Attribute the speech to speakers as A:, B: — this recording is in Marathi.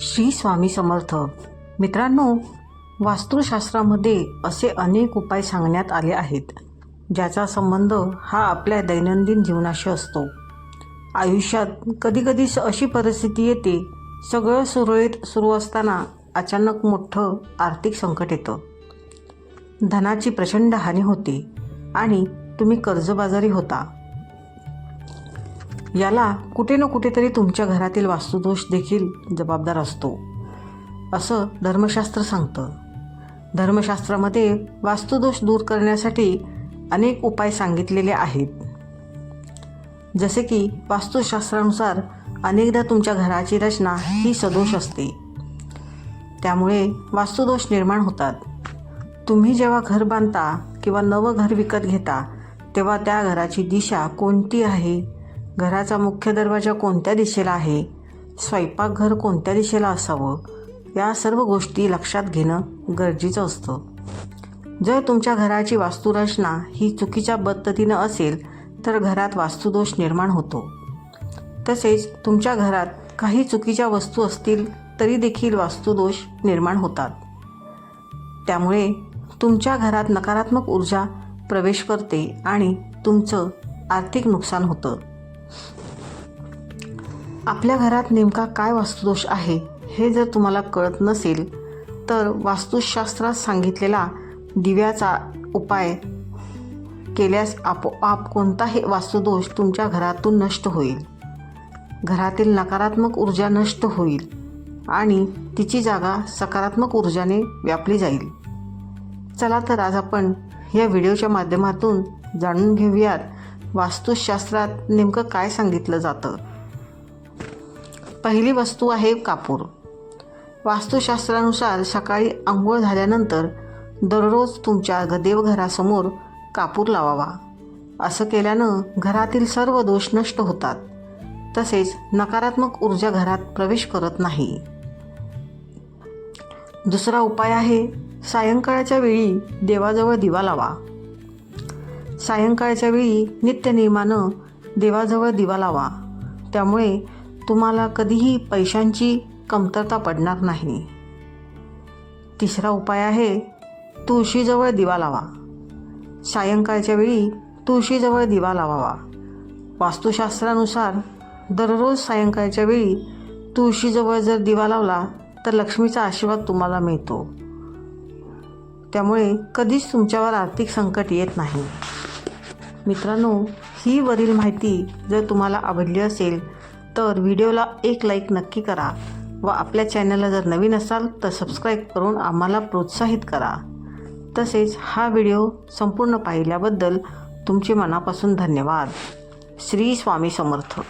A: श्री स्वामी समर्थ. मित्रांनो वास्तुशास्त्रामध्ये असे अनेक उपाय सांगण्यात आले आहेत ज्याचा संबंध हा आपल्या दैनंदिन जीवनाशी असतो. आयुष्यात कधीकधी स- अशी परिस्थिती येते सगळं सुरळीत सुरू असताना अचानक मोठं आर्थिक संकट येतं. धनाची प्रचंड हानी होते आणि तुम्ही कर्जबाजारी होता. याला कुठे ना कुठेतरी तुमच्या घरातील वास्तुदोष देखील जबाबदार असतो. असं धर्मशास्त्र सांगतं. धर्मशास्त्रामध्ये वास्तुदोष दूर करण्यासाठी अनेक उपाय सांगितलेले आहेत. जसे की वास्तुशास्त्रानुसार अनेकदा तुमच्या घराची रचना ही सदोष असते. त्यामुळे वास्तुदोष निर्माण होतात. तुम्ही जेव्हा घर बांधता किंवा नवं घर विकत घेता तेव्हा त्या घराची दिशा कोणती आहे? घराचा मुख्य दरवाजा कोणत्या दिशेला आहे? स्वयंपाकघर कोणत्या दिशेला असावं? या सर्व गोष्टी लक्षात घेणं गरजेचं असतं. जर तुमच्या घराची वास्तुरचना ही चुकीच्या पद्धतीनं असेल तर घरात वास्तुदोष निर्माण होतो. तसेच तुमच्या घरात काही चुकीच्या वस्तू असतील तरी देखील वास्तुदोष निर्माण होतात. त्यामुळे तुमच्या घरात नकारात्मक ऊर्जा प्रवेश करते आणि तुमचं आर्थिक नुकसान होतं. आपल्या घरात नेमका काय वास्तुदोष आहे हे जर तुम्हाला कळत नसेल तर वास्तुशास्त्रात सांगितलेला दिव्याचा उपाय केल्यास आपोआप कोणताही वास्तुदोष तुमच्या घरातून नष्ट होईल. घरातील नकारात्मक ऊर्जा नष्ट होईल आणि तिची जागा सकारात्मक ऊर्जाने व्यापली जाईल. चला तर आज आपण या व्हिडिओच्या माध्यमातून जाणून घेऊयात वास्तुशास्त्रात नेमकं काय सांगितलं जातं? पहिली वस्तू आहे कापूर. वास्तुशास्त्रानुसार सकाळी आंघोळ झाल्यानंतर दररोज तुमच्या ग- देवघरासमोर कापूर लावावा. असं केल्यानं घरातील सर्व दोष नष्ट होतात. तसेच नकारात्मक ऊर्जा घरात प्रवेश करत नाही. दुसरा उपाय आहे सायंकाळच्या वेळी देवाजवळ दिवा लावा. सायंकाळच्या वेळी नित्यनियमानं देवाजवळ दिवा लावा. त्यामुळे तुम्हाला कधीही पैशांची कमतरता पडणार नाही. तिसरा उपाय आहे तुळशीजवळ दिवा लावा. सायंकाळच्या वेळी तुळशीजवळ दिवा लावावा. वास्तुशास्त्रानुसार दररोज सायंकाळच्या वेळी तुळशीजवळ जर दिवा लावला तर लक्ष्मीचा आशीर्वाद तुम्हाला मिळतो. त्यामुळे कधीच तुमच्यावर आर्थिक संकट येत नाही. मित्रांनो ही वरील माहिती जर तुम्हाला आवडली असेल तर व्हिडिओला एक लाईक नक्की करा व आपल्या चॅनलला जर नवीन असाल तर सबस्क्राईब करून आम्हाला प्रोत्साहित करा. तसेच हा व्हिडिओ संपूर्ण पाहिल्याबद्दल तुमचे मनापासून धन्यवाद. श्री स्वामी समर्थ.